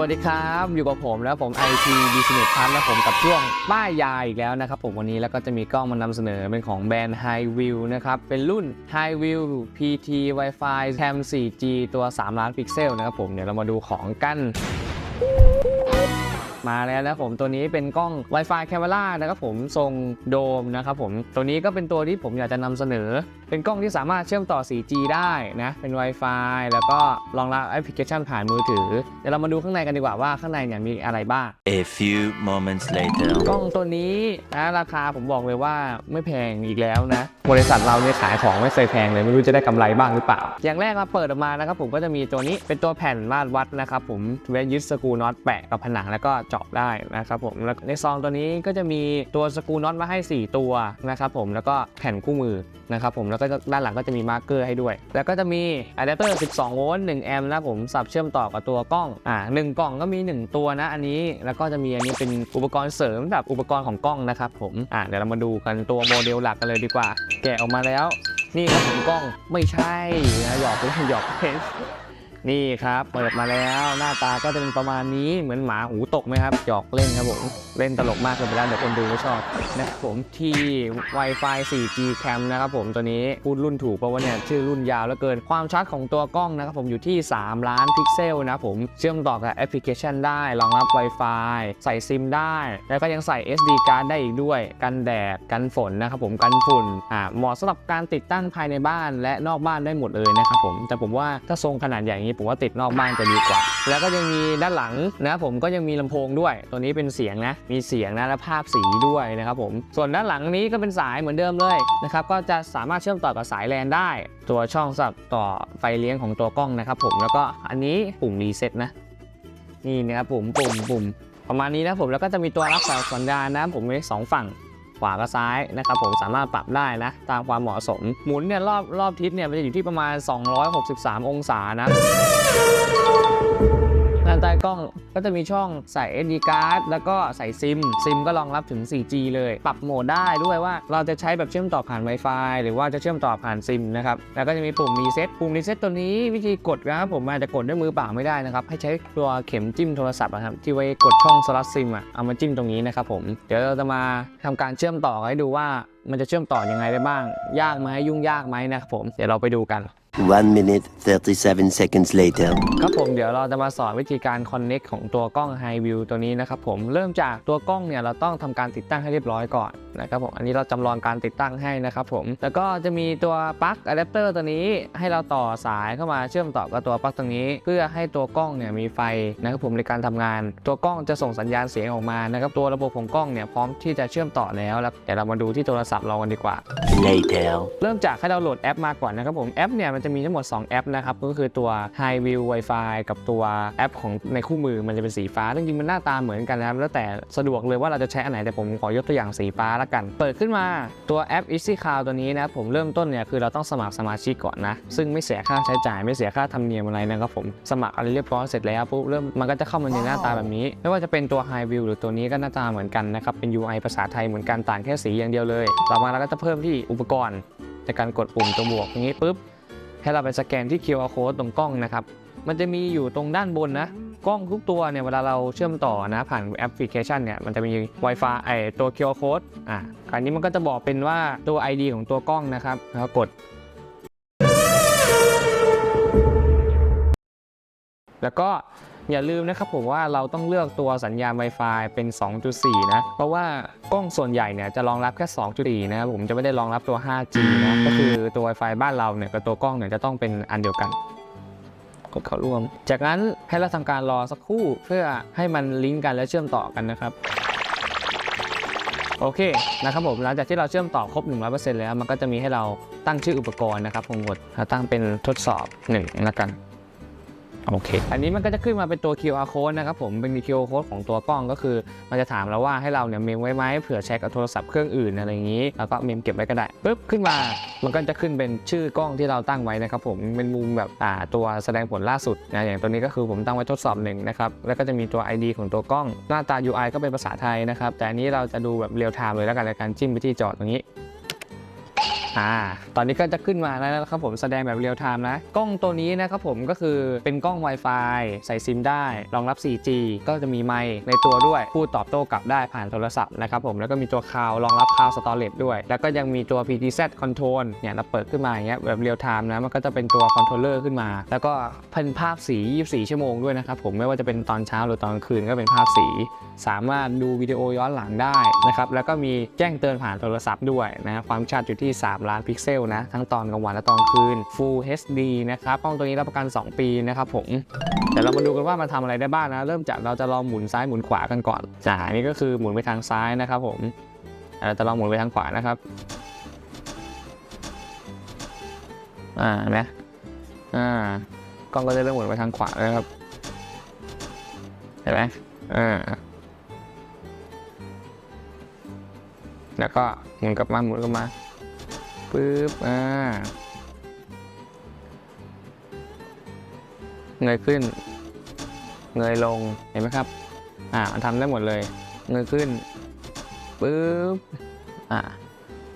วัสดีครับ อยู่กับผมแล้วผม IT Business Plus และผมกับช่วงป้ายยาอีกแล้วนะครับผมวันนี้แล้วก็จะมีกล้องมานำเสนอเป็นของแบรนด์ High View นะครับ เป็นรุ่น High View PT Wi-Fi Cam 4G ตัว 3 ล้านพิกเซลนะครับผมเดี๋ยวเรามาดูของกันมาแล้วนะผมตัวนี้เป็นกล้อง Wi-Fi Camera นะครับผมทรงโดมนะครับผมตัวนี้ก็เป็นตัวที่ผมอยากจะนำเสนอ เป็นกล้องที่สามารถเชื่อมต่อ 4G ได้นะ เป็น Wi-Fi แล้วก็รองรับแอปพลิเคชันผ่านมือถือ เดี๋ยวเรามาดูข้างในกันดีกว่าว่าข้างในเนี่ยมีอะไรบ้าง A few moments later. กล้องตัวนี้นะราคาผมบอกเลยว่าไม่แพงอีกแล้วนะ บริษัทเราเนี่ยขายของไม่เคยแพงเลย ไม่รู้จะได้กำไรบ้างหรือเปล่า อย่างแรกมาเปิดออกมานะครับผมก็จะมีตัวนี้เป็นตัวแผ่นมาตรวัดนะครับผมไว้ยึดสกรูน็อตแปะกับผนังแล้วก็เจาะได้นะครับผมแล้วในซองตัวนี้ก็จะมีตัวสกรูน็อตมาให้ 4 ตัวนะครับผมแล้วก็แผ่นคู่มือนะครับผมแล้วก็ด้านหลังก็จะมีมาร์กเกอร์ให้ด้วย แล้วก็จะมีอะแดปเตอร์ 12 โวลต์ 1 แอมป์นะผมสับเชื่อมต่อกับตัวกล้อง อ่าหนึ่งกล่องก็มี 1 ตัวนะ อันนี้แล้วก็จะมีอันนี้เป็นอุปกรณ์เสริมแบบอุปกรณ์ของกล้องนะครับผม อ่าเดี๋ยวเรามาดูกันตัวโมเดลหลักกันเลยดีกว่า แกะออกมาแล้ว นี่ครับผมกล้องไม่ใช่นะหยอกเล่นหยอกเล่น นี่ครับ เปิดมาแล้วหน้าตาก็จะเป็นประมาณนี้เหมือนหมาหูตกไหมครับหยอกเล่นครับผมเล่นตลกมากเลยไปแล้วเดี๋ยวคนดูไม่ชอบนะผมที่ Wi-Fi 4G Cam นะครับผมตัวนี้พูดรุ่นถูกเพราะว่าเนี่ยชื่อรุ่นยาวเหลือเกินความชัดของตัวกล้องนะครับผมอยู่ที่ 3 ล้านพิกเซลนะผมเชื่อมต่อกับแอปพลิเคชันได้รองรับ Wi-Fi ใส่ซิมได้ แล้วก็ยังใส่ SD card ได้อีกด้วย กันแดดกันฝนนะครับผมกันฝุ่นอ่าเหมาะสำหรับการติดตั้งภายในบ้านและนอกบ้านได้หมดเลยนะครับผมแต่ผมว่าถ้าทรงขนาดใหญ่อย่างนี้ผมว่าติดนอกบ้านจะดีกว่า แล้วก็ยังมีด้านหลังนะผมก็ยังมีลำโพงด้วย ตัวนี้เป็นเสียงนะ มีเสียงนะและภาพสีด้วยนะครับผม ส่วนด้านหลังนี้ก็เป็นสายเหมือนเดิมเลยนะครับ ก็จะสามารถเชื่อมต่อกับสายแลนได้ ตัวช่องสำหรับต่อไฟเลี้ยงของตัวกล้องนะครับผม แล้วก็อันนี้ปุ่มรีเซ็ตนะ นี่นะครับปุ่มปุ่มปุ่มประมาณนี้นะผม แล้วก็จะมีตัวรับสายสัญญาณนะผมมีสองฝั่ง ขวากับซ้ายนะครับผมสามารถปรับได้นะตามความเหมาะสม หมุนเนี่ยรอบรอบทิศเนี่ยมันจะอยู่ที่ประมาณ 263 องศานะ ด้านใต้กล้องก็จะมีช่องใส่ SD card แล้วก็ใส่ซิม ซิมก็รองรับถึง 4G เลย ปรับโหมดได้ด้วยว่าเราจะใช้แบบเชื่อมต่อผ่าน Wi-Fi หรือว่าจะเชื่อมต่อผ่านซิมนะครับ แล้วก็จะมีปุ่ม reset ปุ่ม reset ตัวนี้วิธีกดนะครับผมอาจจะกดด้วยมือเปล่าไม่ได้นะครับ ให้ใช้ตัวเข็มจิ้มโทรศัพท์นะครับที่ไว้กดช่องสลัดซิมอะเอามาจิ้มตรงนี้นะครับผมเดี๋ยวเราจะมาทำการเชื่อมต่อให้ดูว่ามันจะเชื่อมต่อยังไงได้บ้าง ยากไหมยุ่งยากไหมนะครับผมเดี๋ยวเราไปดูกัน One minute, 37 seconds later. ครับผมเดี๋ยวเราจะมาสอนวิธีการ Connect ของตัวกล้อง High View ตัวนี้นะครับผมเริ่มจากตัวกล้องเนี่ยเราต้องทำการติดตั้งให้เรียบร้อยก่อนนะครับผมอันนี้เราจำลองการติดตั้งให้นะครับผมแล้วก็จะมีตัวปลั๊กอะแดปเตอร์ตัวนี้ให้เราต่อสายเข้ามาเชื่อมต่อกับตัวปลั๊กตรงนี้ เพื่อให้ตัวกล้องเนี่ยมีไฟนะครับผมในการทำงาน ตัวกล้องจะส่งสัญญาณเสียงออกมานะครับตัวระบบของกล้องเนี่ยพร้อมที่จะเชื่อมต่อแล้วแล้วเดี๋ยวเรามาดูที่โทรศัพท์เรากันดีกว่า Later. เริ่มจากให้เราโหลดแอปมาก่อนนะครับผมแอปเนี่ยมันจะมีทั้งหมด 2 แอปนะครับ ก็คือตัว High View Wi-Fi กับตัวแอปของในคู่มือมันจะเป็นสีฟ้า จริงๆ มันหน้าตาเหมือนกันนะครับ แล้วแต่สะดวกเลยว่าเราจะใช้อันไหน แต่ผมขอยกตัวอย่างสีฟ้าละกัน เปิดขึ้นมาตัวแอป Easy Cloud ตัวนี้นะครับผมเริ่มต้นเนี่ยคือเราต้องสมัครสมาชิกก่อนนะ ซึ่งไม่เสียค่าใช้จ่ายไม่เสียค่าธรรมเนียมอะไรนะครับผม สมัครอะไรเรียบร้อยเสร็จแล้วปุ๊บเริ่มมันก็จะเข้ามาในหน้าตาแบบนี้ ไม่ว่าจะเป็นตัว High View หรือตัวนี้ก็หน้าตาเหมือนกันนะครับ เป็น UI ภาษาไทยเหมือนกันต่างแค่สีอย่างเดียวเลย ต่อมาเราก็จะเพิ่มที่อุปกรณ์ในการกดปุ่มตัวบวกอย่างนี้ปุ๊บ ให้เราไปสแกนที่ QR code ตรงกล้องนะครับ มันจะมีอยู่ตรงด้านบนนะ กล้องทุกตัวเนี่ยเวลาเราเชื่อมต่อนะผ่านแอปพลิเคชันเนี่ยมันจะมี Wi-Fi ไอตัว QR code อะคราวนี้มันก็จะบอกเป็นว่าตัว ID ของตัวกล้องนะครับแล้วก็กดแล้วก็ อย่าลืมนะครับผมว่าเราต้องเลือกตัวสัญญาณ Wi-Fi เป็น 2.4 นะ เพราะว่ากล้องส่วนใหญ่เนี่ยจะรองรับแค่ 2.4 นะครับผมจะไม่ได้รองรับตัว 5G นะก็คือตัว Wi-Fi บ้านเราเนี่ยกับตัวกล้องเนี่ยจะต้องเป็นอันเดียวกันกดเข้าร่วม จากนั้นให้เราทำการรอสักครู่เพื่อให้มันลิงก์กันและเชื่อมต่อกันนะครับโอเคนะครับผมหลังจากที่เราเชื่อมต่อครบ 100%แล้ว มันก็จะมีให้เราตั้งชื่ออุปกรณ์นะครับผมกดตั้งเป็นทดสอบ1แล้วกัน โอเค อันนี้มันก็จะขึ้นมาเป็นตัว QR code นะครับผม เป็น QR code ของตัวกล้องก็คือ มันจะถามเราว่าให้เราเนี่ยเมมไว้ไหมเผื่อใช้กับโทรศัพท์เครื่องอื่นอะไรอย่างนี้ แล้วก็เมมเก็บไว้ก็ได้ปุ๊บขึ้นมา มันก็จะขึ้นเป็นชื่อกล้องที่เราตั้งไว้นะครับผม เป็นมุมแบบอ่าตัวแสดงผลล่าสุดนะ อย่างตัวนี้ก็คือผมตั้งไว้ทดสอบหนึ่งนะครับ แล้วก็จะมีตัว ID ของตัวกล้อง หน้าตา UI ก็เป็นภาษาไทยนะครับ แต่อันนี้เราจะดูแบบเรียลไทม์เลยแล้วกันในการจิ้มไปที่จอตรงนี้ อ่าตอนนี้ก็จะขึ้นมาแล้วนะครับผมแสดงแบบเรียลไทม์นะ กล้องตัวนี้นะครับผมก็คือเป็นกล้อง Wi-Fi ใส่ซิมได้ รองรับ 4G ก็จะมีไมค์ในตัวด้วย พูดตอบโต้กลับได้ผ่านโทรศัพท์นะครับผมแล้วก็มีตัวคาวรองรับคาวสตอเรจด้วย แล้วก็ยังมีตัว PTZ Control เนี่ยเราเปิดขึ้นมาอย่างเงี้ยแบบเรียลไทม์นะมันก็จะเป็นตัวคอนโทรลเลอร์ขึ้นมา แล้วก็เป็นภาพสี 24 ชั่วโมงด้วยนะครับผมไม่ว่าจะเป็นตอนเช้าหรือตอนกลางคืนก็เป็นภาพสี สามารถดูวิดีโอย้อนหลังได้นะครับแล้วก็มีแจ้งเตือนผ่านโทรศัพท์ด้วยนะความชัดอยู่ที่3ล้านพิกเซลนะ ทั้งตอนกลางวันและตอนคืน Full HD นะครับกล้องตัวนี้รับประกัน 2 ปีนะครับผมเดี๋ยวเรามาดูกันว่ามันทำอะไรได้บ้างนะ เริ่มจากเราจะลองหมุนซ้ายหมุนขวากันก่อนจ้านนี้ก็คือหมุนไปทางซ้ายนะครับผมเราจะลองหมุนไปทางขวานะครับอ่าเห็นไหมอ่ากล้องก็จะเริ่มหมุนไปทางขวาเลยครับเห็นไหมอ่าแล้วก็หมุนกลับมาหมุนกลับมา ปึ๊บ อ่าเงยขึ้น เงยลง เห็นไหมครับ อ่ามันทำได้หมดเลย เงยขึ้น ปึ๊บ อ่า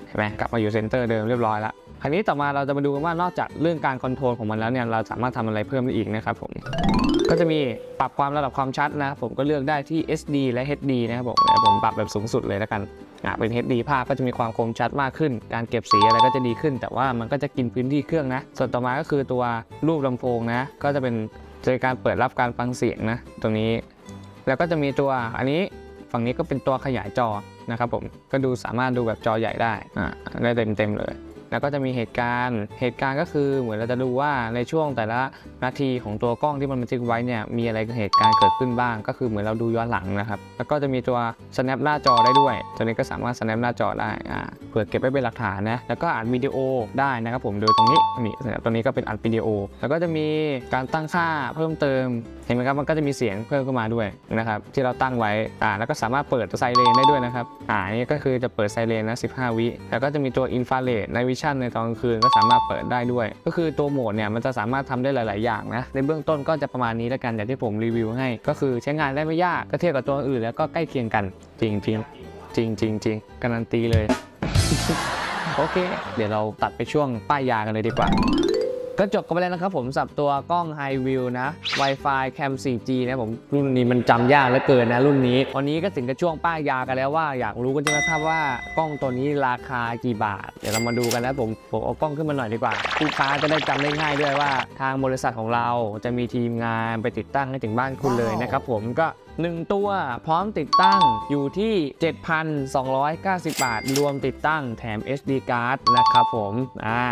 เห็นไหมกลับมาอยู่เซนเตอร์เดิมเรียบร้อยแล้วคราวนี้ต่อมาเราจะมาดูกันว่านอกจากเรื่องการคอนโทรลของมันแล้วเนี่ย เราสามารถทำอะไรเพิ่มได้อีกนะครับผม ก็จะมีปรับความระดับความชัดนะ ผมก็เลือกได้ที่ SD และ HD นะครับผมผมปรับแบบสูงสุดเลยแล้วกัน เป็น HD ภาพก็จะมีความคมชัดมากขึ้น การเก็บสีอะไรก็จะดีขึ้น แต่ว่ามันก็จะกินพื้นที่เครื่องนะ ส่วนต่อมาก็คือตัวรูปลำโพงนะ ก็จะเป็นจะเป็นการเปิดรับการฟังเสียงนะตรงนี้ แล้วก็จะมีตัวอันนี้ฝั่งนี้ก็เป็นตัวขยายจอนะครับผมก็ดูสามารถดูแบบจอใหญ่ได้อ่าได้เต็มๆเลย แล้วก็จะมีเหตุการณ์ เหตุการณ์ก็คือเหมือนเราจะดูว่าในช่วงแต่ละนาทีของตัวกล้องที่มันบันทึกไว้เนี่ยมีอะไรเหตุการณ์เกิดขึ้นบ้าง ก็คือเหมือนเราดูย้อนหลังนะครับ แล้วก็จะมีตัว snap หน้าจอได้ด้วย ตัวนี้ก็สามารถ snap หน้าจอได้อ่าเผื่อเก็บไว้เป็นหลักฐานนะ แล้วก็อัดวิดีโอได้นะครับผมโดยตรงนี้นี่ตัวนี้ก็เป็นอัดวิดีโอ แล้วก็จะมีการตั้งค่าเพิ่มเติม เห็นไหมครับ มันก็จะมีเสียงเพิ่มขึ้นมาด้วยนะครับที่เราตั้งไว้อ่าแล้วก็สามารถเปิดไซเรนได้ด้วยนะครับอ่าอันนี่ก็คือจะเปิดไซเรนนะ15 วิ แล้วก็จะมีตัวอินฟราเรดในวิชนในตอนกลางคืนก็สามารถเปิดได้ด้วย ก็คือตัวโหมดเนี่ยมันจะสามารถทำได้หลาย ๆ อย่างนะ ในเบื้องต้นก็จะประมาณนี้แล้วกันอย่างที่ผมรีวิวให้ ก็คือใช้งานได้ไม่ยากก็เทียบกับตัวอื่นแล้วก็ใกล้เคียงกัน จริงจริงจริงจริงจริงการันตีเลย โอเค เดี๋ยวเราตัดไปช่วงป้ายยากันเลยดีกว่า ก็จบกันไปแล้วนะครับผมสับตัวกล้อง High View นะ Wi-Fi Cam 4G นะผมรุ่นนี้มันจำยากเหลือเกินนะรุ่นนี้ วันนี้ก็ถึงกับช่วงป้ายยากันแล้วว่าอยากรู้กันใช่ไหมครับว่ากล้องตัวนี้ราคากี่บาท เดี๋ยวเรามาดูกันนะผมผมเอากล้องขึ้นมาหน่อยดีกว่าลูกค้าจะได้จำได้ง่ายด้วยว่า ทางบริษัทของเราจะมีทีมงานไปติดตั้งให้ถึงบ้านคุณเลยนะครับผมก็ 1 ตัวพร้อมติดตั้งอยู่ที่ 7,290 บาท รวมติดตั้งแถม SD card นะครับผมอ่า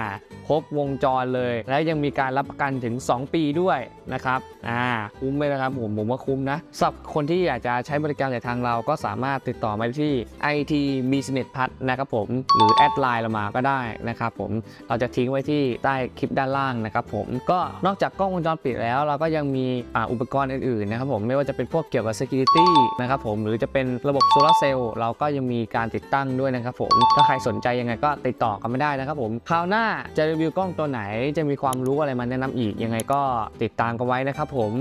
ครบวงจรเลย และยังมีการรับประกันถึง 2 ปีด้วยนะครับอ่าคุ้มไหมนะครับผมผมว่าคุ้มนะสำหรับคนที่อยากจะใช้บริการจากทางเราก็สามารถติดต่อมาที่ IT Business p a s นะครับผมหรือแอดไลน์เรามาก็ได้นะครับผมเราจะทิ้งไว้ที่ใต้คลิปด้านล่างนะครับผมก็นอกจากกล้องวงจรปิดแล้ว เราก็ยังมีออุปกรณ์อื่นๆนะครับผมไม่ว่าจะเป็นพวกเกี่ยวกับ security นะครับผมหรือจะเป็นระบบโซลาร์เซลล์เราก็ยังมีการติดตั้งด้วยนะครับผมถ้าใครสนใจยังไงก็ติดต่อกันไม่ได้นะครับผมคราวหน้าจะรีวิวกล้องตัวไหนจะมีความรู้อะไรมาแนะนำอีกยังไงก็ติดตามกันไว้นะครับผม